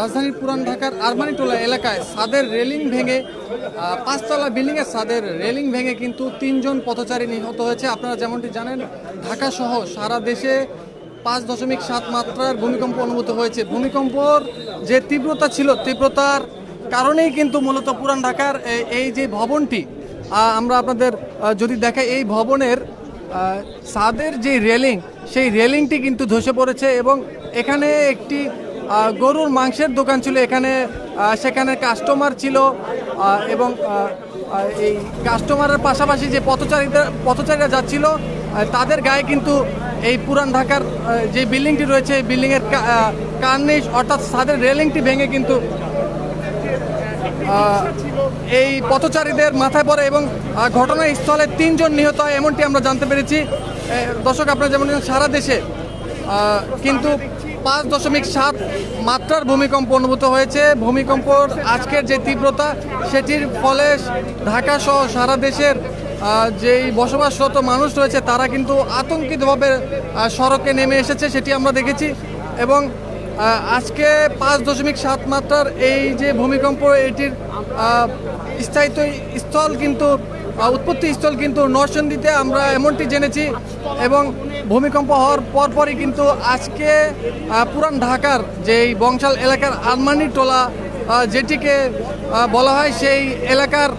রাজধানীর পুরান ঢাকার আরমানিটোলা এলাকায় ছাদের রেলিং ভেঙে পাঁচতলা বিল্ডিংয়ের সাদের রেলিং ভেঙে কিন্তু তিনজন পথচারী নিহত হয়েছে। আপনারা যেমনটি জানেন, ঢাকা সহ সারা দেশে পাঁচ দশমিক সাত মাত্রার ভূমিকম্প অনুভূত হয়েছে। ভূমিকম্পর যে তীব্রতা ছিল, তীব্রতার কারণেই কিন্তু মূলত পুরান ঢাকার এই যে ভবনটি আমরা আপনাদের যদি দেখাই এই ভবনের ছাদের যে রেলিং, সেই রেলিংটি কিন্তু ধসে পড়েছে এবং এখানে একটি গরুর মাংসের দোকান ছিল। এখানে সেখানে কাস্টমার ছিল এবং এই কাস্টমারের পাশাপাশি যে পথচারীদের, পথচারীরা যাচ্ছিল তাদের গায়ে কিন্তু এই পুরান ঢাকার যে বিল্ডিংটি রয়েছে, এই বিল্ডিংয়ের কার্নিশ, অর্থাৎ ছাদের রেলিংটি ভেঙে কিন্তু এই পথচারীদের মাথায় পড়ে এবং ঘটনাস্থলে তিনজন নিহত হয়, এমনটি আমরা জানতে পেরেছি। দর্শক, আপনারা যেমন সারা দেশে কিন্তু পাঁচ দশমিক সাত মাত্রার ভূমিকম্প অনুভূত হয়েছে। ভূমিকম্পর আজকের যে তীব্রতা, সেটির ফলে ঢাকা সহ সারা দেশের যেই বসবাসরত মানুষ রয়েছে, তারা কিন্তু আতঙ্কিতভাবে সড়কে নেমে এসেছে, সেটি আমরা দেখেছি। এবং আজকে পাঁচ দশমিক সাত মাত্রার এই যে ভূমিকম্প, এটির স্থায়িত্ব স্থল কিন্তু উৎপত্তি স্থল কিন্তু নরসিংদীতে আমরা এমনটি জেনেছি। এবং ভূমিকম্প হওয়ার পরপরই কিন্তু আজকে পুরান ঢাকার যেই বংশাল এলাকার আলমানি টোলা যেটিকে বলা হয় সেই এলাকার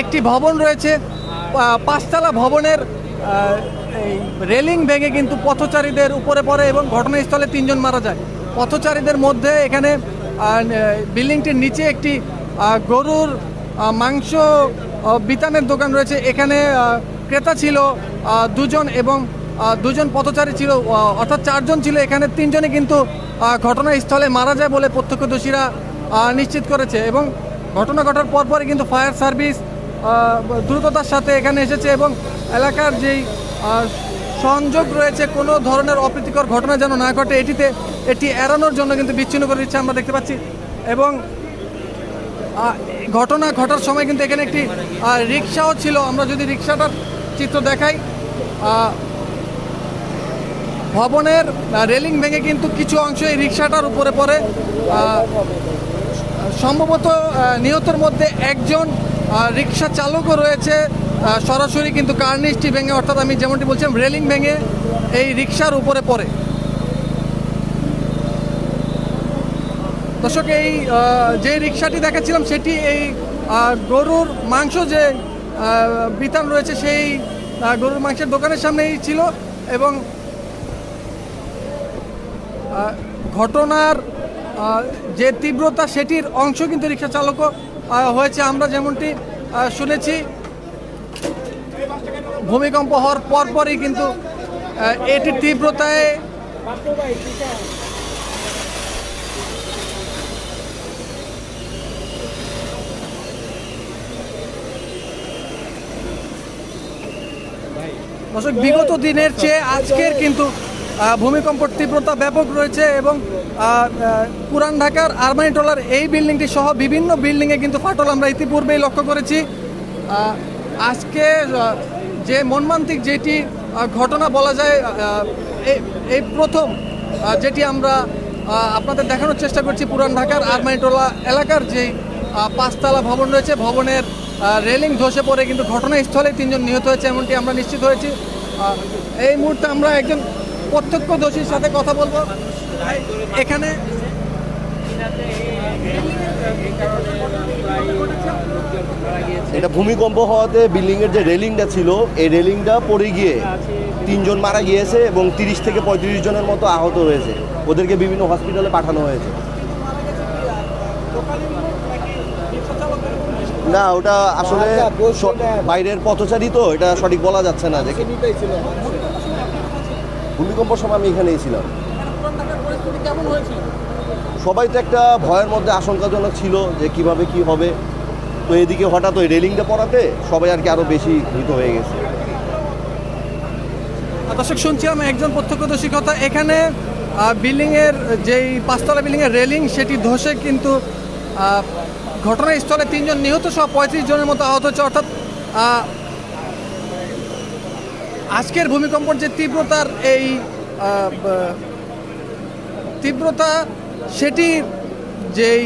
একটি ভবন রয়েছে। পাঁচতলা ভবনের রেলিং ভেঙে কিন্তু পথচারীদের উপরে পড়ে এবং ঘটনাস্থলে তিনজন মারা যায়। পথচারীদের মধ্যে এখানে বিল্ডিংটির নিচে একটি গরুর মাংস বিতানের দোকান রয়েছে। এখানে ক্রেতা ছিল দুজন এবং দুজন পথচারী ছিল অর্থাৎ চারজন ছিল। এখানে তিনজনে কিন্তু ঘটনাস্থলে মারা যায় বলে প্রত্যক্ষদর্শীরা নিশ্চিত করেছে এবং ঘটনা ঘটার পরপরই কিন্তু ফায়ার সার্ভিস দ্রুততার সাথে এখানে এসেছে এবং এলাকার যেই সংযোগ রয়েছে, কোনো ধরনের অপ্রীতিকর ঘটনা যেন না ঘটে, এটিতে এটি এড়ানোর জন্য কিন্তু বিচ্ছিন্ন করে দিচ্ছে আমরা দেখতে পাচ্ছি। এবং ঘটনা ঘটার সময় কিন্তু এখানে একটি রিক্সাও ছিল। আমরা যদি রিক্সাটার চিত্র দেখাই। ভবনের রেলিং ভেঙে কিন্তু কিছু অংশ এই রিক্সাটার উপরে পড়ে। সম্ভবত নিহতের মধ্যে একজন রিক্সা চালকও রয়েছে। সরাসরি কিন্তু কার্নিশটি ভেঙে, অর্থাৎ আমি যেমনটি বলছিলাম, রেলিং ভেঙে এই রিক্সার উপরে পড়ে। দর্শক, এই যে রিক্সাটি দেখাচ্ছিলাম, সেটি এই গরুর মাংস যে বিতান রয়েছে সেই গরুর মাংসের দোকানের সামনেই ছিল এবং ঘটনার যে তীব্রতা সেটির অংশ কিন্তু রিক্সা চালকও হয়েছে। আমরা যেমনটি শুনেছি, ভূমিকম্প হওয়ার পরপরই কিন্তু এটির তীব্রতায় দর্শক, বিগত দিনের চেয়ে আজকের কিন্তু ভূমিকম্পর তীব্রতা ব্যাপক রয়েছে এবং পুরান ঢাকার আরমানিটোলার এই বিল্ডিংটি সহ বিভিন্ন বিল্ডিংয়ে কিন্তু ফাটল আমরা ইতিপূর্বেই লক্ষ্য করেছি। আজকে যে মর্মান্তিক যেটি ঘটনা বলা যায় এই- প্রথম যেটি আমরা আপনাদের দেখানোর চেষ্টা করছি পুরান ঢাকার আরমানিটোলা এলাকার যে পাঁচতলা ভবন রয়েছে, ভবনের রেলিং ধসে পড়ে, কিন্তু ঘটনাস্থলে তিনজন নিহত হয়েছে, এমনটি আমরা নিশ্চিত হয়েছি। এই মুহূর্তে আমরা একজন প্রত্যক্ষদর্শীর সাথে কথা বলব। এখানে এটা ভূমিকম্প হওয়াতে বিল্ডিং এর যে রেলিংটা ছিল, এই রেলিংটা পড়ে গিয়ে তিনজন মারা গিয়েছে এবং তিরিশ থেকে পঁয়ত্রিশ জনের মতো আহত হয়েছে। ওদেরকে বিভিন্ন হসপিটালে পাঠানো হয়েছে। না ওটা আসলে বাইরের পথচারী তো এটা সঠিক বলা যাচ্ছে না যে কি- ভূমিকম্প সময় আমি এখানেই ছিলাম। সবাই তো একটা ভয়ের মধ্যে আশঙ্কাজনক ছিল যে কীভাবে কি হবে। তো এদিকে হঠাৎ ওই রেলিংটা পড়াতে সবাই আর কি আরও বেশি ভীত হয়ে গেছে। আর দর্শক শুনছিলাম একজন প্রত্যক্ষদর্শীর কথা। এখানে বিল্ডিং এর যেই পাঁচতলা বিল্ডিং এর রেলিং সেটি ধসে কিন্তু ঘটনাস্থলে তিনজন নিহত সহ পঁয়ত্রিশ জনের মতো আহত হচ্ছে অর্থাৎ আজকের ভূমিকম্পর যে তীব্রতার এই তীব্রতা, সেটি যেই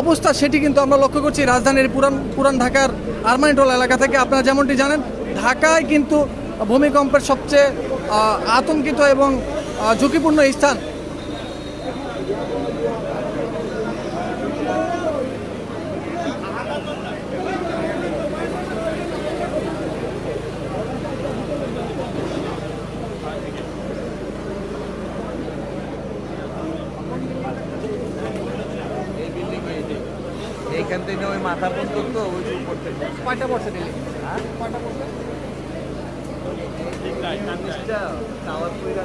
অবস্থা, সেটি কিন্তু আমরা লক্ষ্য করছি রাজধানীর পুরান পুরান ঢাকার আরমানিটোলা এলাকা থেকে। আপনারা যেমনটি জানেন, ঢাকায় কিন্তু ভূমিকম্পের সবচেয়ে আতঙ্কিত এবং ঝুঁকিপূর্ণ স্থান এইখান থেকে ওই মাথা পর্যন্ত ওই কয়টা পড়ছে টাওয়ার পুরা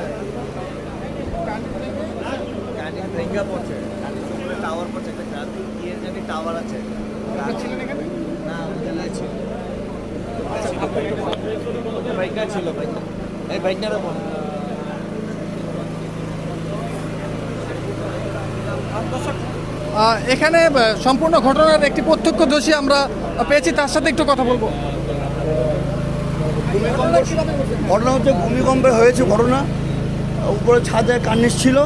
ভেঙ্গা পড়ছে। টাওয়ার পড়ছে একটা ইয়ের জানি টাওয়ার আছে। না নাই ছিল। বাইকটা ছিল বাইকটা এই বাইকটারও মনে এখানে সম্পূর্ণ ঘটনার একটি প্রত্যক্ষদর্শী আমরা পেয়েছি, তার সাথে একটু কথা বলব। ঘটনা হচ্ছে ভূমিকম্পে হয়েছে ঘটনা। উপরে ছাদে কার্নিশ ছিল,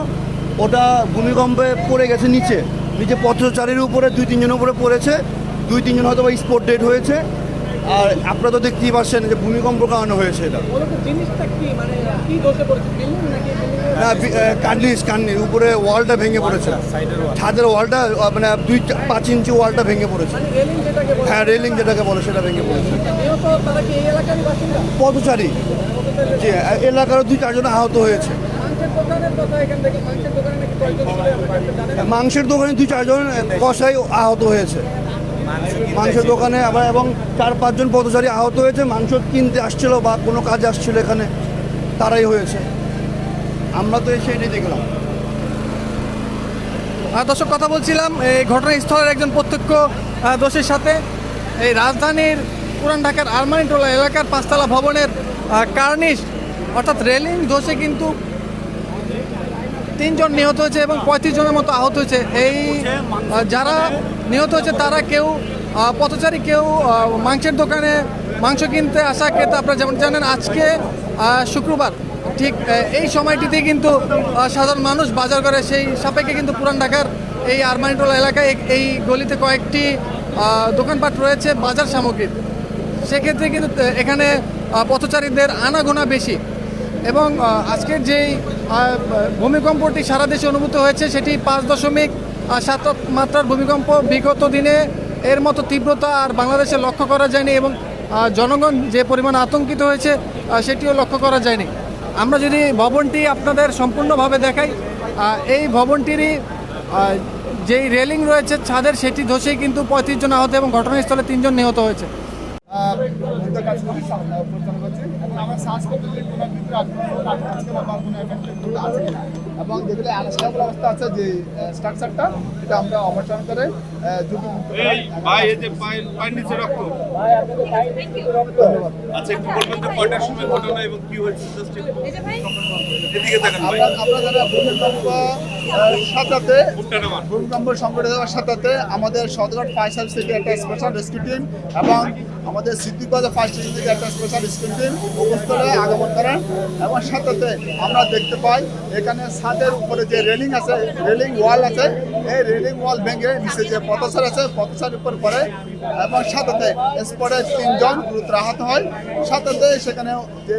ওটা ভূমিকম্পে পড়ে গেছে নিচে। নিচে পথচারীর উপরে, দুই তিনজনের উপরে পড়েছে, দুই তিনজন হয়তো বা স্পট ডেড হয়েছে। আর আপনারা তো দেখতেই পাচ্ছেন যে ভূমিকম্প কারণে হয়েছে এটা। জিনিসটা কি মানে কি দোষে পড়েছে বিল্ডিং নাকি না কার্নিশ কার্নিশ উপরে ওয়ালটা ভেঙে পড়েছে। ছাদের ওয়ালটা মানে দুই পাঁচ ইঞ্চি ওয়ালটা ভেঙে পড়েছে। বলে। হ্যাঁ রেলিং যেটাকে বলে সেটা ভেঙে পড়েছে। বাসিন্দা? পথচারী। যে এলাকার দুই চারজন আহত হয়েছে। মাংসের দোকানের কথা এখান থেকে মাংসের দোকানে নাকি কয়েকজন ছিল? আপনি জানেন মাংসের দোকানে দুই চারজন কষাই আহত হয়েছে। মাংসের দোকানে আবার এবং চার পাঁচজন পথচারী আহত হয়েছে মাংস কিনতে আসছিল বা কোনো কাজে আসছিল এখানে তারাই হয়েছে। আমরা তো এসে এটাই দেখলাম। আহ, দর্শক কথা বলছিলাম এই ঘটনাস্থলের একজন প্রত্যক্ষ দোষীর সাথে। এই রাজধানীর পুরান ঢাকার আরমানিটোলা এলাকার পাঁচতলা ভবনের কার্নিশ অর্থাৎ রেলিং দোষে কিন্তু তিনজন নিহত হয়েছে এবং পঁয়ত্রিশ জনের মতো আহত হয়েছে। এই যারা নিহত হয়েছে তারা কেউ পথচারী কেউ মাংসের দোকানে মাংস কিনতে আসা ক্রেতা আপনারা যেমন জানেন, আজকে শুক্রবার, ঠিক এই সময়টিতে কিন্তু সাধারণ মানুষ বাজার করে। সেই সাপেক্ষে কিন্তু পুরান ঢাকার এই আরমানিটোলা এলাকায় এই- গলিতে কয়েকটি দোকানপাট রয়েছে বাজার সামগ্রীর। সেক্ষেত্রে কিন্তু এখানে পথচারীদের আনাগোনা বেশি। এবং আজকের যেই ভূমিকম্পটি সারা দেশে অনুভূত হয়েছে, সেটি পাঁচ দশমিক সাত মাত্রার ভূমিকম্প বিগত দিনে এর মতো তীব্রতা আর বাংলাদেশে লক্ষ্য করা যায়নি এবং জনগণ যে পরিমাণ আতঙ্কিত হয়েছে সেটিও লক্ষ্য করা যায়নি। আমরা যদি ভবনটি আপনাদের সম্পূর্ণভাবে দেখাই এই ভবনটিরই যেই রেলিং রয়েছে ছাদের, সেটি ধসেই কিন্তু পঁয়ত্রিশ জন আহত এবং ঘটনাস্থলে তিনজন নিহত হয়েছে। এবং আছে এবং যেগুলো আনস্টেবল অবস্থা আছে যে স্ট্রাকচারটা সেটা আমরা অপারেশন করে ঝুঁকি মুক্ত ভাই এই যে পায়ের পায়ের নিচে রক্ত। আচ্ছা একটু বলবেন যে কয়টার সময় ঘটনা এবং কি হয়েছে? জাস্ট একটু এদিকে তাকান ভাই। আমরা আমরা যারা ভুট্টা ভূমিকম্প সংঘটিত হওয়ার সাথে আমাদের সদরঘাট ফায়ার সার্ভিস থেকে একটা স্পেশাল রেস্কিউ টিম এবং আমাদের সিদ্দিকবাজার ফায়ার স্টেশন থেকে একটা স্পেশাল রেস্কিউ টিম উপস্থলে আগমন করেন এবং সাথে আমরা দেখতে পাই এখানে ছাদের উপরে যে রেলিং আছে রেলিং ওয়াল আছে, এই রেলিং ওয়াল ভেঙে নিচে যে পথসার আছে পথসার উপর পড়ে এবং সাথে স্পটে তিনজন গুরুতর আহত হয়। সাথে সেখানে যে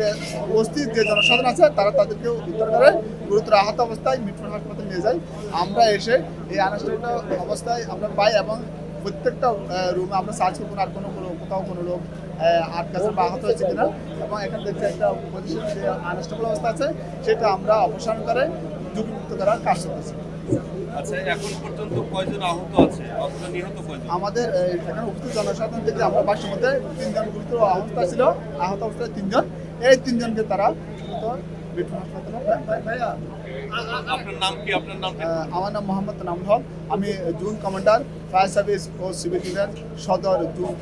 উপস্থিত যে জনসাধারণ আছে, তারা তাদেরকে উদ্ধার করে গুরুতর আহত অবস্থায় মিটফোর্ড হাসপাতালে নিয়ে যায় আমরা এসে এই আনুষ্ঠানিক অবস্থায় আমরা পাই এবং প্রত্যেকটা রুমে আমরা সার্চ করব আর কোনো কোনো কোথাও কোনো লোক আটকাছে বা আহত হয়েছে কিনা। এবং এখান থেকে একটা পজিশন যে আনস্টেবল অবস্থা আছে সেটা আমরা অপসারণ করে ঝুঁকিমুক্ত করার কাজ করতেছি আচ্ছা এখন পর্যন্ত কয়জন আহত আছে নিহত কয়জন? আমাদের এখানে উপস্থিত জনসাধারণ থেকে আমরা বাসের মধ্যে তিনজন গুরুতর অবস্থা ছিল আহত অবস্থায় তিনজন। এই তিনজনকে তারা আপনার নাম কি? নাম আমার নাম মোহাম্মদ আমি জুন কমান্ডার, ফায়ার সার্ভিস ও সিভিল ডিফেন্স সদর জুন